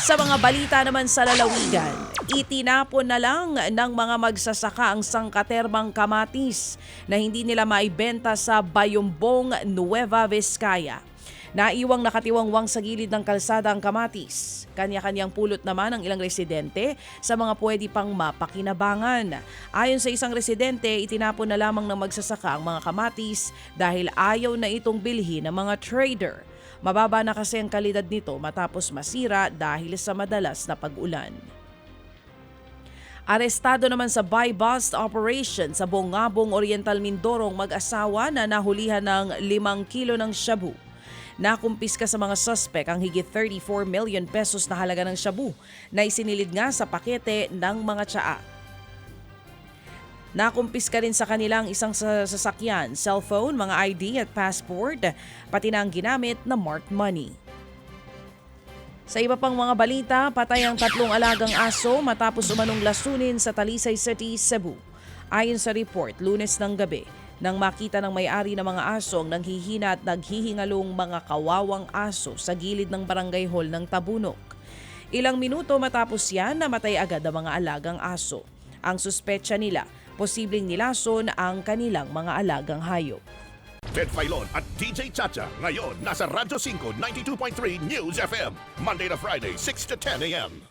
Sa mga balita naman sa lalawigan, itinapon na lang ng mga magsasaka ang sangkaterbang kamatis na hindi nila maibenta sa Bayumbong, Nueva Vizcaya. Naiwang nakatiwangwang sa gilid ng kalsada ang kamatis. Kanya-kanyang pulot naman ang ilang residente sa mga pwede pang mapakinabangan. Ayon sa isang residente, itinapon na lamang ng magsasaka ang mga kamatis dahil ayaw na itong bilhin ng mga trader. Mababa na kasi ang kalidad nito matapos masira dahil sa madalas na pag-ulan. Arestado naman sa buy bust operation sa Bongabong Oriental Mindorong mag-asawa na nahulihan ng 5 kilo ng shabu. Nakumpiska sa mga suspek ang higit 34 million pesos na halaga ng shabu na isinilid nga sa pakete ng mga tsaa. Nakumpiska rin sa kanilang isang sa- sasakyan, cellphone, mga ID at passport, pati na ang ginamit na marked money. Sa iba pang mga balita, patay ang tatlong alagang aso matapos umanong lasunin sa Talisay City, Cebu. Ayon sa report, lunes ng gabi, nang makita ng may-ari ng mga aso ang nanghihina at naghihingalong mga kawawang aso sa gilid ng barangay hall ng Tabunok. Ilang minuto matapos yan, namatay agad ang mga alagang aso. Ang suspetsya nila, posibleng nilason ang kanilang mga alagang hayop. Ted Filon at DJ Chacha. Ngayon, nasa Radyo 5, 92.3 News FM. Monday to Friday, 6 to 10 a.m.